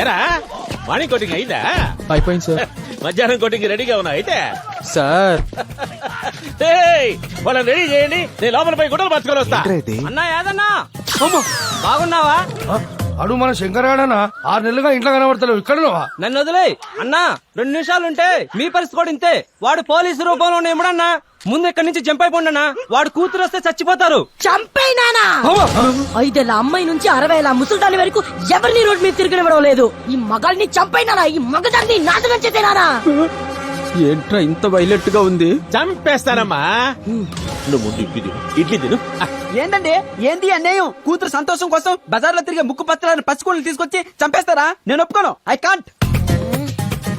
ఏరా? Morning coating అయిందా? అయిపోయింది సార్. మధ్యాహ్నం కోటింగ్ రెడీగా ఉన్నా అయితే? సార్. ఏయ్, వాళ్ళని రెడీ చేయండి. నేను లోపల పోయి గుడ్డలు పట్టుకొని వస్తా. అన్నా ఏదన్నా బాగున్నావా? అడు మన శంకరగాడనా ఆరు నెలలుగా ఇంట్లో కనబడతలేవు ఇక్కడ నన్ను వదిలే అన్నా రెండు నిమిషాలు ఉంటే మీ పరిస్థితి కూడా ఇంతే. వాడు పోలీసు రూపంలో ఇమ్మడన్నా ముందు ఇక్కడి నుంచి జంప్ అయిపోండన్నా వాడు కూతురు వస్తే చచ్చిపోతారు. చంపేనానా? ఐదేళ్ళ అమ్మాయి నుంచి అరవై ఏళ్ళ ముసల్దాని వరకు ఎవరిని రోడ్ మీద తిరగనివ్వడం లేదు. ఈ మగాల్ని చంపైనానా? ఈ మగదాన్ని నాశనం చేసేనానా? ఏంట్రా ఇంత వైలెట్గా ఉంది? చంపేస్తానమ్మా. నువ్వు ముందు ఇడ్లీ తిను. ఇడ్లీ తిను. ఏంది అన్యాయం? కూతురు సంతోషం కోసం బజార్లో తిరిగే ముక్కు పత్రాలను పచ్చుకోళ్ళు తీసుకొచ్చి చంపేస్తారా? నేను ఒప్పుకోను. ఐ కాంట్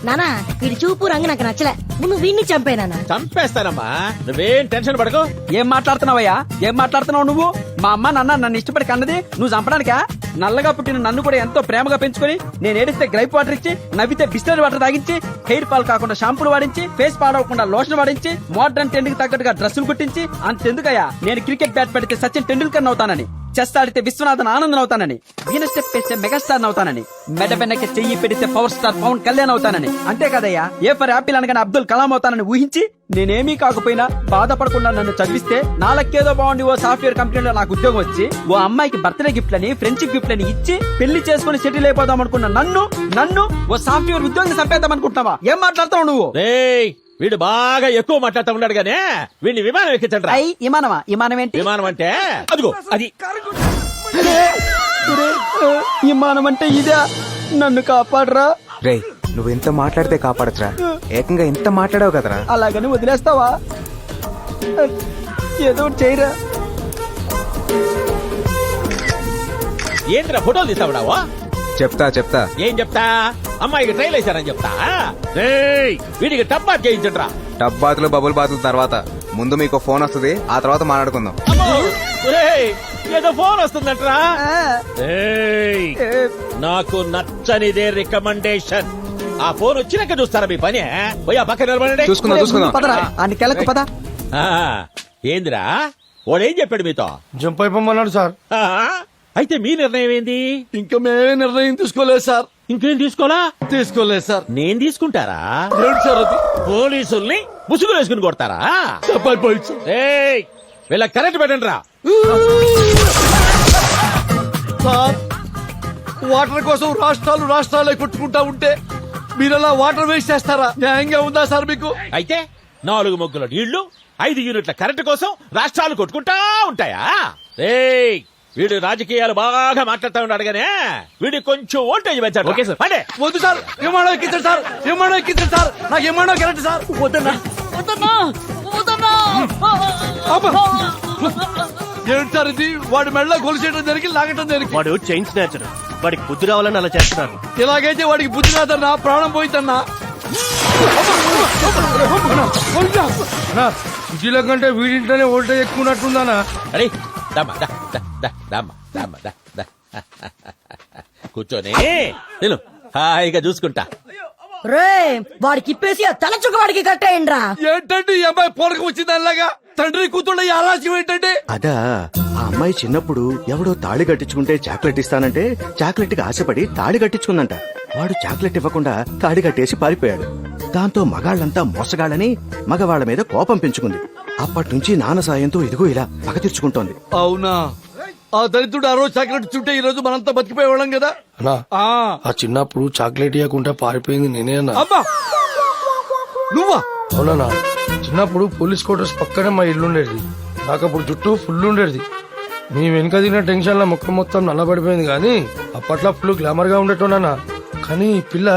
నానా వీడి చూపు రంగు నాకు నచ్చలే. ముందు వీడిని చంపేనానా చంపేస్తానమ్మా. నువ్వేం టెన్షన్ పడకు. ఏం మాట్లాడుతున్నావయ్యా? ఏం మాట్లాడుతున్నావు నువ్వు? మా అమ్మ నాన్న నన్ను ఇష్టపడి కన్నది నువ్వు చంపడానికా? నల్లగా పుట్టిన నన్ను కూడా ఎంతో ప్రేమగా పెంచుకొని నేను ఏడిస్తే గ్రైప్ వాటర్ ఇచ్చి నవ్వితే బిస్లరీ వాటర్ తాగించి హెయిర్ ఫాల్ కాకుండా షాంపూలు వాడించి ఫేస్ పాడవకుండా లోషన్ వాడించి మోడర్న్ ట్రెండ్కి తగ్గట్టుగా డ్రెస్సులు కుట్టించి అంతెందుకయ్యా? నేను క్రికెట్ బ్యాట్ పెడితే సచిన్ టెండూల్కర్ అవుతానని. చెస్ ఆడితే విశ్వనాథన్ ఆనందన్ అవుతానని వీణ స్టెప్ వేస్తే మెగాస్టార్ అవుతానని మెడ వెనక చెయ్యి పెడితే పవర్ స్టార్ పవన్ కళ్యాణ్ అవుతానని. అంతే కదయ్యా. ఏ ఫర్ యాపిల్ అనగానే అబ్దుల్ కలాం అవుతానని ఊహించి నేనేమీ కాకపోయినా బాధపడకుండా నన్ను చదివిస్తే నాలకేదో బాగుండి ఓ సాఫ్ట్వేర్ కంపెనీలో నాకు ఉద్యోగం వచ్చి ఓ అమ్మాయికి బర్త్డే గిఫ్ట్ లని ఫ్రెండ్షిప్ గిఫ్ట్ అని ఇచ్చి పెళ్ళి చేసుకుని సెటిల్ అయిపోదాం అనుకున్న నన్ను నన్ను ఓ సాఫ్ట్వేర్ ఉద్యోగం చంపేద్దాం అనుకుంటున్నావా? ఏం మాట్లాడతావు నువ్వు? వీడు బాగా ఎక్కువ మాట్లాడుతూ ఉన్నాడు గానే వీడిని విమానం ఎక్కించండి రా. ఐ ఇమానమా ఇమానం ఏంటి? విమానం అంటే? అదిగో అది. ఇమానం అంటే ఇదే. నన్ను కాపాడరా. రే నువ్వు ఎంత మాట్లాడితే కాపాడచ్చురా? ఏకంగా ఎంత మాట్లాడావు కదరా? అలాగని వదిలేస్తావా? ఏదో ఒకటి చేయరా. ఏంద్రా ఫోటోలు తీస్తావుడావా? చెప్తా చెప్తా. ఏం చెప్తా? అమ్మాయికి ట్రైల్ వేశారని చెప్తా రేయ్ వీడికి టబ్బా చేయించండి రా టబ్ బాతులు బబుల్ బాతుల తర్వాత. ముందు మీకు ఫోన్ వస్తుంది ఆ తర్వాత మాట్లాడుకుందాం. ఏదో ఫోన్ వస్తుందట్రా. రేయ్, నాకు నచ్చనిదే రికమెండేషన్ ఆ ఫోన్ వచ్చినాక చూస్తారా మీ పని పోయి ఆ పక్కన నిలబడండి. చూసుకుందాం చూసుకుందాం. పదరా అన్ని కెలకు పద. ఆ, ఏందిరా? వాడేం చెప్పాడు మీతో? జంప్ అయిపోమన్నాడు సార్. ఆ, అయితే మీ నిర్ణయం ఏంది? ఇంకా మేమే నిర్ణయం తీసుకోలేదు సార్. ఇంకేం తీసుకోలా? తీసుకోలేదు సార్. నేను తీసుకుంటారా? ఏడు సార్ అది. పోలీసుల్ని ముసుగులు వేసుకుని కొడతారా సార్ ఏయ్ వీళ్ళ కరెంట్ పెట్టండి రా. సార్ వాటర్ కోసం రాష్ట్రాలు రాష్ట్రాలే కొట్టుకుంటా ఉంటే మీరలా వాటర్ వేస్ట్ చేస్తారా? న్యాయంగా ఉందా సార్ మీకు? అయితే నాలుగు మొగ్గుల నీళ్ళు ఐదు యూనిట్ల కరెంటు కోసం రాష్ట్రాలు కొట్టుకుంటా ఉంటాయా? ఏయ్ వీడు రాజకీయాలు బాగా మాట్లాడుతూ ఉన్నాడు గానే వీడి కొంచెం ఓల్టేజ్ పెంచాడు ఓకే సార్. అంటే వద్దు సార్. విమానం ఎక్కించండి సార్. విమానం ఎక్కించండి సార్. నాకు విమానం కరెక్ట్ సార్. వద్దన్నా. ఏంటి సార్ ఇది? వాడి మెడలో గొలుసేయడం జరిగి లాగటం జరిగి వాడు చైన్ స్నాచర్. వాడికి బుద్ధి రావాలని అలా చేస్తున్నారు. ఇలాగైతే వాడికి బుద్ధి రాదన్నా ప్రాణం పోయిందన్నా కంటే వీడింట్లోనే ఓల్టేజ్ ఎక్కున్నట్టుందన్నా అరే దమ్మా దా దా దా దమ్మా దమ్మా దా దా కూర్చొని నేను హాయిగా చూసుకుంటా రే వాడికి ఇప్పేసి ఆ తల చుక్క వాడికి కట్టేయండి రా ఏంటండి ఈ అమ్మాయి పోరక వచ్చింది అలాగా తండ్రి కూతుళ్ళ ఈ ఆరాజ్యం ఏంటండి? అదా ఆ అమ్మాయి చిన్నప్పుడు ఎవడో తాళి కట్టించుకుంటే చాక్లెట్ ఇస్తానంటే చాక్లెట్కి ఆశపడి తాళి కట్టించుకుందంట. వాడు చాక్లెట్ ఇవ్వకుండా తాళి కట్టేసి పారిపోయాడు. దాంతో మగాళ్ళంతా మోసగాళ్ళని మగవాళ్ళ మీద కోపం పెంచుకుంది. అప్పటి నుంచి నాన్న సాయంతో ఇదిగో ఇలా పగ తీర్చుకుంటోంది. అవునా? ఆ దరిద్రుడు ఆ రోజు చాక్లెట్ చుట్టే ఈ రోజు మనంతా బతికిపోయేవాళ్ళం కదా? అన్నా ఆ. ఆ చిన్నప్పుడు చాక్లెట్ ఇవ్వకుండా పారిపోయింది నేనే అన్నా. అబ్బా! నువ్వా? అవునన్నా చిన్నప్పుడు పోలీస్ క్వార్టర్స్ పక్కనే మా ఇల్లు ఉండేది. నాకు అప్పుడు జుట్టు ఫుల్ ఉండేది. నీ వెనుక తిన్న టెన్షన్లో ముఖం మొత్తం నల్లబడిపోయింది కానీ అప్పట్లో ఫుల్ గ్లామర్గా ఉండేటోనా కానీ ఈ పిల్ల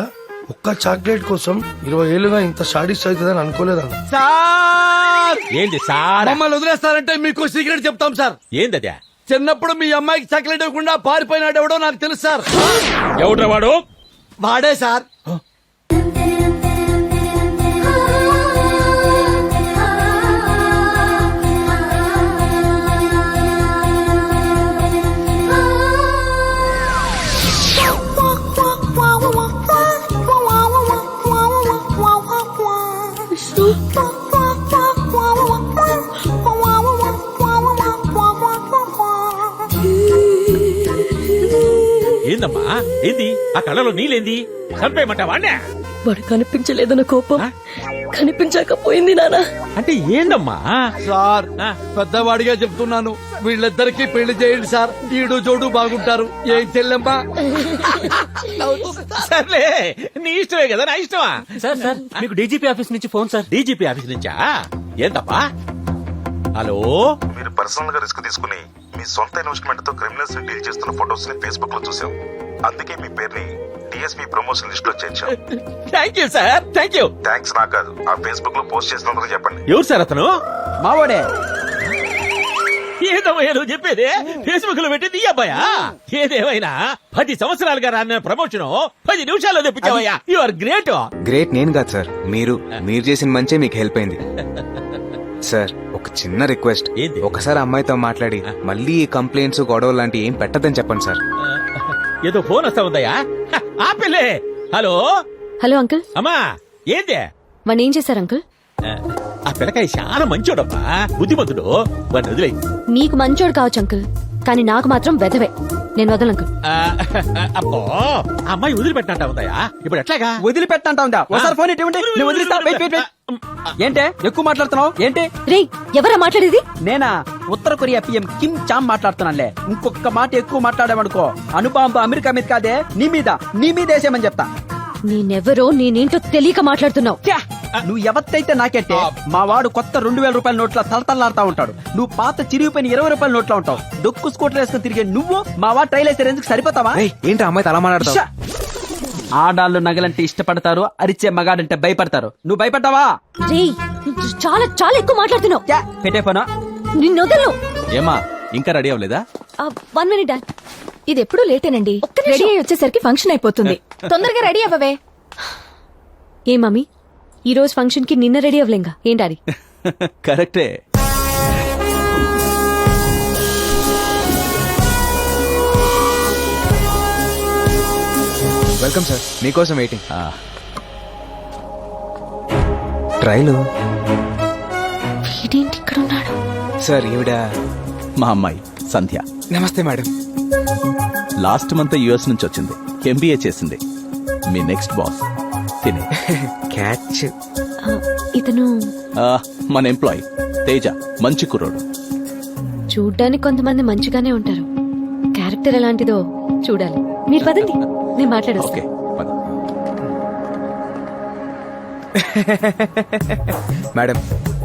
ఒక్క చాక్లెట్ కోసం ఇరవై ఏళ్ళుగా ఇంత షాడిస్ట్ అవుతుందని అనుకోలేదన్న. సార్! ఏంది సార్? మమ్మల్ని వదిలేస్తారంటే మీకు సీక్రెట్ చెప్తాం సార్. ఏందదే? చిన్నప్పుడు మీ అమ్మాయికి చాక్లెట్ ఇవ్వకుండా పారిపోయినాడు ఎవడో నాకు తెలుసు సార్. ఎవడ్రా వాడు? వాడే సార్. ఏందమ్మా? ఏంది? ఆ కళ్ళలో నీళ్ళేంది? చంపేయమంటావా అన్నే? వాడు కనిపించలేదన్న కోపం ఆ? కనిపించాక పోయింది నానా అంటే ఏందమ్మా? సార్ ఆ. పెద్దవాడిగా చెప్తున్నాను. వీళ్ళిద్దరికి పెళ్ళి చేయండి సార్. ఈడు జోడు బాగుంటారు. ఏం చెల్లెమ్మా? సర్లే నీ ఇష్టమే కదా నా ఇష్టమా? సార్ సార్ మీకు డీజీపీ ఆఫీస్ నుంచి ఫోన్ సార్. డీజీపీ ఆఫీస్ నుంచా? ఏందప్పా హలో? మీరు పర్సనల్గా రిస్క్ తీసుకుని మీ సొంత ఇన్వెస్ట్మెంట్తో క్రిమినల్స్ని డీల్ చేస్తున్న ఫొటోస్ని ఫేస్బుక్లో చూసాం అందుకే మీ పేరుని డిఎస్పీ ప్రమోషన్ లిస్ట్లో చేర్చాం. Thank you sir thank you thanks నాకు కాదు. ఆ ఫేస్బుక్లో పోస్ట్ చేసినందుకు చెప్పండి. ఎవరు సార్ అతను? మావోడే. నువ్వు చెప్పేది. ఫేస్బుక్లో పెట్టింది ఈ అబ్బాయా? ఏదేమైనా పది సంవత్సరాలుగా రాన్న ప్రమోషన్ పది నిమిషాల్లో తెప్పించావయ్యా. యు ఆర్ గ్రేట్ గ్రేట్ నేను కాదు సార్ మీరు మీరు చేసిన మంచే మీకు హెల్ప్ అయింది. సార్ ఒక చిన్న రిక్వెస్ట్. ఏంది? ఒకసారి అమ్మాయితో మాట్లాడి మళ్ళీ ఈ కంప్లైంట్స్ గొడవలు లాంటి ఏం పెట్టద్దని చెప్పండి సార్. ఏదో ఫోన్ వస్తా ఉందయ్యా? హ, ఆపిల్లే. హలో? Hello uncle. అమ్మా ఏంది? వాడిని ఏం చేశారు అంకుల్? ఆ పిల్లకాయ చాలా మంచోడమ్మా బుద్ధిమంతుడు. వాడిని వదిలేయ్. నీకు మంచోడు కావచ్చు అంకుల్. కానీ నాకు మాత్రం వెధవే. నేను ఆ, అబ్బో. అమ్మాయి వదిలిపెట్టంటా ఉందయ్యా ఇప్పుడు ఎట్లాగా? వదిలిపెట్టంటా ఉందా ఒకసారి ఫోన్ ఇటువంటి నేను వదిలిస్తా. Wait wait wait. ఏంటే? ఎక్కువ మాట్లాడుతున్నావు? ఏంటి? రే ఎవరా మాట్లాడేది? నేనా? ఉత్తర కొరియా పిఎం కిమ్ చామ్ మాట్లాడుతున్నానులే. ఇంకొక మాట ఎక్కువ మాట్లాడామనుకో అణుబాంబు అమెరికా మీద కాదే నీ మీద. నీ మీద వేసేయమని చెప్తా. నేనెవరో నేనేంటో తెలియక మాట్లాడుతున్నావు! నువ్వు ఎవత్తైతే నాకెట్టే మా వాడు కొత్త రెండు వేల రూపాయల నోట్ల తలతల్లాడుతా ఉంటాడు. నువ్వు పాత చిరిగిపోయిన ఇరవై రూపాయల నోట్లో ఉంటావు. డొక్కు స్కూటర్ వేసుకుని తిరిగే నువ్వు మా వాడు ట్రైల్ వేసే రేంజ్కి సరిపోతావా? ఏయ్, ఏంటి అలా మాట్లాడతావు? ఛా! ఆడాళ్ళు నగలంటే ఇష్టపడతారు అరిచే మగాడంటే భయపడతారు. నువ్వు భయపడ్డావా? చాలా చాలా ఎక్కువ మాట్లాడుతున్నావు! పెట్టే నిన్ను వదలను. ఏమా ఇంకా రెడీ అవ్వలేదా? One minute dad. ఇది ఎప్పుడు లేటేనండి రెడీ అయ్యి వచ్చేసరికి ఫంక్షన్ అయిపోతుంది. తొందరగా రెడీ అవ్వవే. ఏ మమ్మీ? ఈ రోజు ఫంక్షన్కి నిన్న రెడీ అవ్వలేంగా? ఏం డాడీ? కరెక్టే. Welcome sir. మీకోసం వెయిటింగ్. ట్రైలు. వీడేంటి ఇక్కడ ఉన్నాడు సార్ ఈవిడ మా అమ్మాయి సంధ్య. నమస్తే మేడం. లాస్ట్ మంత్ యుఎస్ నుంచి వచ్చింది. ఎంబీఏ చేసింది. మీ నెక్స్ట్ బాస్. తినే. క్యాచ్. ఇతను మన ఎంప్లాయ్. తేజ మంచి కుర్రోడు. చూడ్డానికి కొంతమంది మంచిగానే ఉంటారు. క్యారెక్టర్ ఎలాంటిదో చూడాలి. మీరు పదండి. నేను మాట్లాడొస్తా. ఓకే పద. మేడం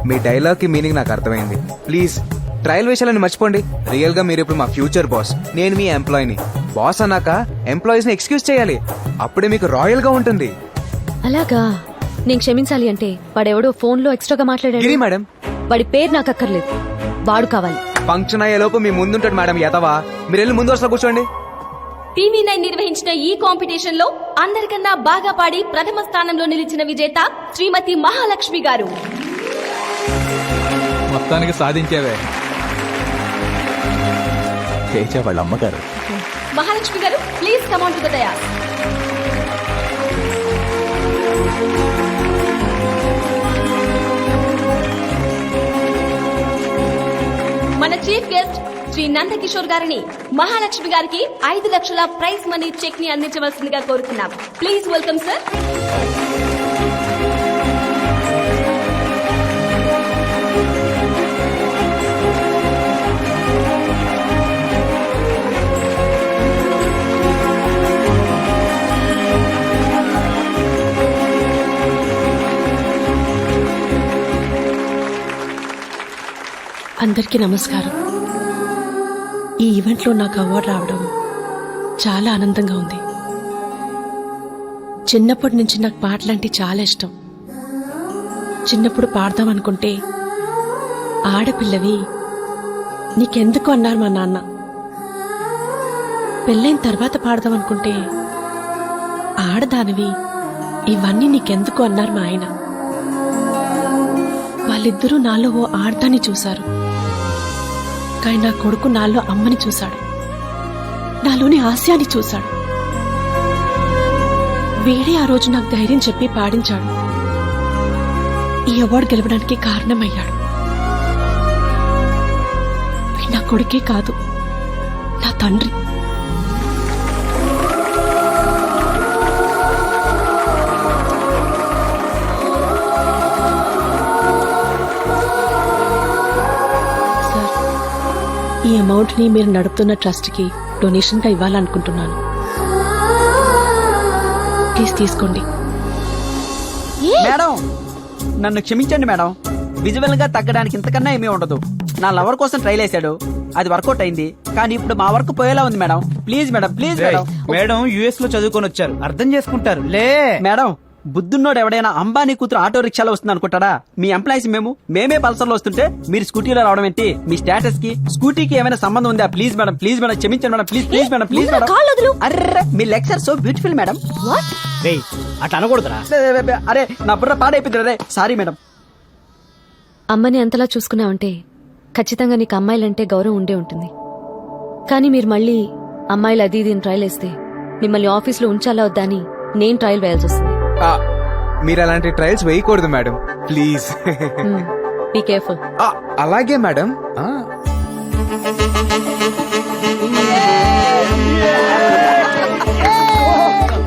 మీ డైలాగ్కి మీనింగ్ నాకు అర్థమైంది. ప్లీజ్ ట్రయల్ విషయాలను మర్చిపోండి. రియల్గా మీరు ఇప్పుడు మా ఫ్యూచర్ బాస్. నేను మీ ఎంప్లాయీని. బాస్ అన్నాక ఎంప్లాయీస్ని ఎక్స్క్యూజ్ చేయాలి. అప్పుడే మీకు రాయల్గా ఉంటుంది. అలాగా? నేను క్షమించాలి అంటే వాడెవడో ఫోన్లో ఎక్స్ట్రాగా మాట్లాడాడు. గిరి మేడం. వాడి పేరు నాకు అక్కర్లేదు. వాడు కావాలి. ఫంక్షన్ అయ్యేలోపు మీ ముందుంటాడు మేడం యతవా మీరు వెళ్ళి ముందు వస్తా కూర్చోండి. టీవీ నైన్ నిర్వహించిన ఈ కాంపిటీషన్లో అందరికన్నా బాగా పాడి ప్రథమ స్థానంలో నిలిచిన విజేత శ్రీమతి మహాలక్ష్మి గారు. మొత్తానికి సాధించావే. తేజ వాళ్ళ అమ్మగారు. మహాలక్ష్మి గారు please come on to the మన చీఫ్ గెస్ట్ శ్రీ నందకిషోర్ గారిని మహాలక్ష్మి గారికి ఐదు లక్షల ప్రైజ్ మనీ చెక్ని అందించవలసిందిగా కోరుతున్నాం. ప్లీజ్ వెల్కమ్ సార్ అందరికీ నమస్కారం. ఈ ఈవెంట్లో నాకు అవార్డు రావడం చాలా ఆనందంగా ఉంది. చిన్నప్పటి నుంచి నాకు పాటలంటే చాలా ఇష్టం. చిన్నప్పుడు పాడదాం అనుకుంటే ఆడపిల్లవి నీకెందుకు అన్నారు మా నాన్న. పెళ్ళైన తర్వాత పాడదాం అనుకుంటే ఆడదానివి ఇవన్నీ నీకెందుకు అన్నారు మా ఆయన. వాళ్ళిద్దరూ నాలో ఓ ఆడదాన్ని చూశారు. కానీ నా కొడుకు నాలో అమ్మని చూశాడు. నాలోని ఆశయాన్ని చూశాడు. వీడే ఆ రోజు నాకు ధైర్యం చెప్పి పాడించాడు. ఈ అవార్డు గెలవడానికి కారణమయ్యాడు. నా కొడుకే కాదు నా తండ్రి. ఈ అమౌంట్ని మీరు నడుపుతున్న ట్రస్ట్కి డొనేషన్గా ఇవ్వాలనుకుంటున్నాను. ప్లీజ్ తీసుకోండి. మేడం నన్ను క్షమించండి మేడం. విజువల్గా తగ్గడానికి ఇంతకన్నా ఏమీ ఉండదు. నా లవర్ కోసం ట్రైల్ వేశాడు. అది వర్కౌట్ అయింది. కానీ ఇప్పుడు మా వర్క్ పోయేలా ఉంది madam. Please madam please madam. Madam యుఎస్లో చదువుకొని వచ్చారు. అర్థం చేసుకుంటారు. లే. మేడం బుద్ధున్నోడు ఎవడైనా అంబానీ కూతురు ఆటో రిక్షాలో వస్తుంది అనుకుంటాడా? మీ ఎంప్లాయీస్ మేము మేమే పల్సర్లో వస్తుంటే మీరు స్కూటీలో రావడం ఏంటి? మీ స్టేటస్కి స్కూటీకి ఏమైనా సంబంధం ఉందా? ప్లీజ్ మేడం ప్లీజ్ మేడం క్షమించండి madam please please madam please madam కాళ్ళు వదులు. అర్రే మీ lecture so beautiful madam what అట్లా అనకూడదురా. అరే నా బుర్ర పాడైపోయింది రే. సారీ మేడం అమ్మని అంతలా చూసుకున్నావంటే ఖచ్చితంగా నీకు అమ్మాయిలంటే గౌరవం ఉండే ఉంటుంది. కానీ మీరు మళ్ళీ అమ్మాయిలు అది ఇది ట్రయల్ వేస్తే మిమ్మల్ని ఆఫీస్లో ఉంచాలా వద్దా అని నేను ట్రయల్ వేయాల్సి వస్తుంది. ఆ, మీరు అలాంటి ట్రయల్స్ వేయకూడదు మేడం ప్లీజ్ బీ కేర్ఫుల్ అలాగే మేడం ఆ,